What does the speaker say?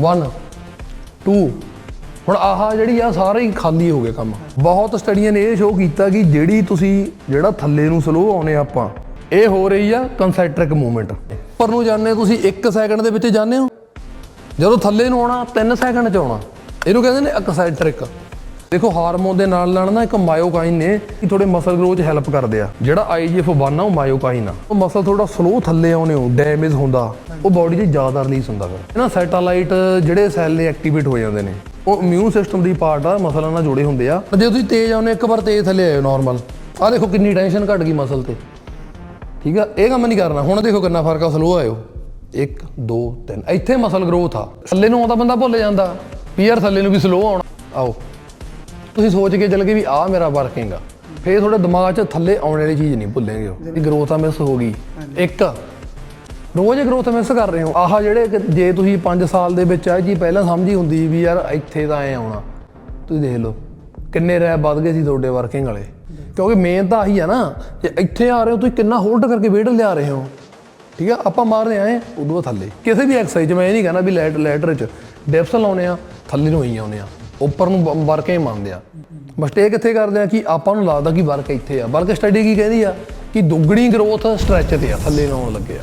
1 2 ਹੁਣ ਆਹ ਜਿਹੜੀ ਆ ਸਾਰੇ ਹੀ ਖਾਲੀ ਹੋ ਗਏ ਕੰਮ। ਬਹੁਤ ਸਟੱਡੀਆਂ ਨੇ ਇਹ ਸ਼ੋਅ ਕੀਤਾ ਕਿ ਜਿਹੜੀ ਤੁਸੀਂ ਜਿਹੜਾ ਥੱਲੇ ਨੂੰ ਸਲੋ ਆਉਨੇ ਆਪਾਂ, ਇਹ ਹੋ ਰਹੀ ਆ ਕੰਸੈਂਟਰਿਕ ਮੂਵਮੈਂਟ ਉੱਪਰ ਨੂੰ ਜਾਂਦੇ ਤੁਸੀਂ 1 ਸੈਕਿੰਡ ਦੇ ਵਿੱਚ ਜਾਂਦੇ ਹੋ। ਜਦੋਂ ਥੱਲੇ ਨੂੰ ਆਉਣਾ 3 ਸੈਕਿੰਡ ਚ ਆਉਣਾ। ਇਹਨੂੰ ਕਹਿੰਦੇ ਨੇ ਐਕਸੈਂਟਰਿਕ ਦੇਖੋ, ਹਾਰਮੋਨ ਦੇ ਨਾਲ ਨਾਲ ਨਾ ਇੱਕ ਮਾਇਓਕਾਈਨ ਨੇ ਕਿ ਥੋੜੇ ਮਸਲ ਗਰੋ ਚ ਹੈਲਪ ਕਰਦੇ ਆ। ਜਿਹੜਾ IGF-1 ਆ, ਉਹ ਮਾਇਓਕਾਈਨ ਆ। ਉਹ ਮਸਲ ਥੋੜਾ ਸਲੋ ਥੱਲੇ ਆਉਨੇ ਹੋ ਡੈਮੇਜ ਹੁੰਦਾ, ਉਹ ਬਾਡੀ 'ਚ ਜ਼ਿਆਦਾ ਰਿਲੀਜ਼ ਹੁੰਦਾ ਫਿਰ। ਇਹ ਸੈਟੇਲਾਈਟ ਜਿਹੜੇ ਸੈੱਲ ਨੇ ਐਕਟੀਵੇਟ ਹੋ ਜਾਂਦੇ ਨੇ, ਉਹ ਇਮਿਊਨ ਸਿਸਟਮ ਦੀ ਪਾਰਟ ਆ ਮਸਲਾਂ ਨਾਲ ਜੁੜੇ ਹੁੰਦੇ ਆ। ਜੇ ਤੁਸੀਂ ਤੇਜ਼ ਆਉਨੇ ਇੱਕ ਵਾਰ ਤੇਜ਼ ਥੱਲੇ ਆਇਓ ਨਾਰਮਲ ਆ ਦੇਖੋ ਕਿੰਨੀ ਟੈਨਸ਼ਨ ਘਟ ਗਈ ਮਸਲ ਤੇ। ਠੀਕ ਆ? ਇਹ ਕੰਮ ਨਹੀਂ ਕਰਨਾ। ਹੁਣ ਦੇਖੋ ਕਿੰਨਾ ਫ਼ਰਕ ਆ ਸਲੋ ਆਇਓ। 1 2 3 ਇੱਥੇ ਮਸਲ ਗਰੋਥ ਆ। ਥੱਲੇ ਨੂੰ ਆਉਂਦਾ ਬੰਦਾ ਭੁੱਲ ਜਾਂਦਾ। ਵੀ ਯਾਰ ਥੱਲੇ ਨੂੰ ਵੀ ਸਲੋ ਆਉਣਾ। ਆਓ। ਤੁਸੀਂ ਸੋਚ ਕੇ ਚੱਲ ਗਏ ਵੀ ਆਹ ਮੇਰਾ ਵਰਕਿੰਗ ਆ। ਫੇਰ ਤੁਹਾਡੇ ਦਿਮਾਗ 'ਚ ਥੱਲੇ ਆਉਣ ਵਾਲੀ ਚੀਜ਼ ਨਹੀਂ ਭੁੱਲੇਗੇ ਇਹ ਗਰੋਥ ਆ ਮਿਸ ਹੋ ਗਈ। ਇੱਕ ਰੋਜ਼ ਗਰੋਥ ਮਿਸ ਕਰ ਰਹੇ ਹੋ। ਆਹ ਜਿਹੜੇ ਜੇ ਤੁਸੀਂ 5 ਸਾਲ ਦੇ ਵਿੱਚ ਆ ਜੀ ਪਹਿਲਾਂ ਸਮਝੀ ਹੁੰਦੀ ਵੀ ਯਾਰ ਇੱਥੇ ਤਾਂ ਐ ਆਉਣਾ। ਤੁਸੀਂ ਦੇਖ ਲਓ ਕਿੰਨੇ ਰੈਪ ਵੱਧ ਗਏ ਸੀ ਤੁਹਾਡੇ ਵਰਕਿੰਗ ਵਾਲੇ। ਕਿਉਂਕਿ ਮੇਨ ਤਾਂ ਆਹੀ ਆ ਨਾ ਜੇ ਇੱਥੇ ਆ ਰਹੇ ਹੋ ਤੁਸੀਂ ਕਿੰਨਾ ਹੋਲਡ ਕਰਕੇ weight ਲਿਆ ਰਹੇ ਹੋ। ਠੀਕ ਆ ਆਪਾਂ ਮਾਰ ਰਹੇ ਆਏ ਉਦੋਂ ਥੱਲੇ। ਕਿਸੇ ਵੀ ਐਕਸਰਸਾਈਜ਼ ਮੈਂ ਇਹ ਨਹੀਂ ਕਹਿੰਦਾ ਵੀ ਲੈਟ ਲੈਟਰ ਚ। ਡੈਪਸ ਲਾਉਨੇ ਆ ਥੱਲੇ ਨੂੰ ਹੀ ਆਉਨੇ ਆ। ਉੱਪਰ ਨੂੰ ਵਰਕ ਹੀ ਮੰਨਦੇ ਆ। ਮਿਸਟੇਕ ਇੱਥੇ ਕਰਦੇ ਆ ਕਿ ਆਪਾਂ ਨੂੰ ਲੱਗਦਾ ਕਿ ਵਰਕ ਇੱਥੇ ਆ। ਵਰਕ ਸਟੱਡੀ ਕੀ ਕਹਿੰਦੀ ਆ? ਕਿ ਦੁੱਗਣੀ ਗਰੋਥ ਸਟ੍ਰੈਚ ਤੇ ਆ, ਥੱਲੇ ਨੂੰ ਆਉਣ ਲੱਗੇ ਆ।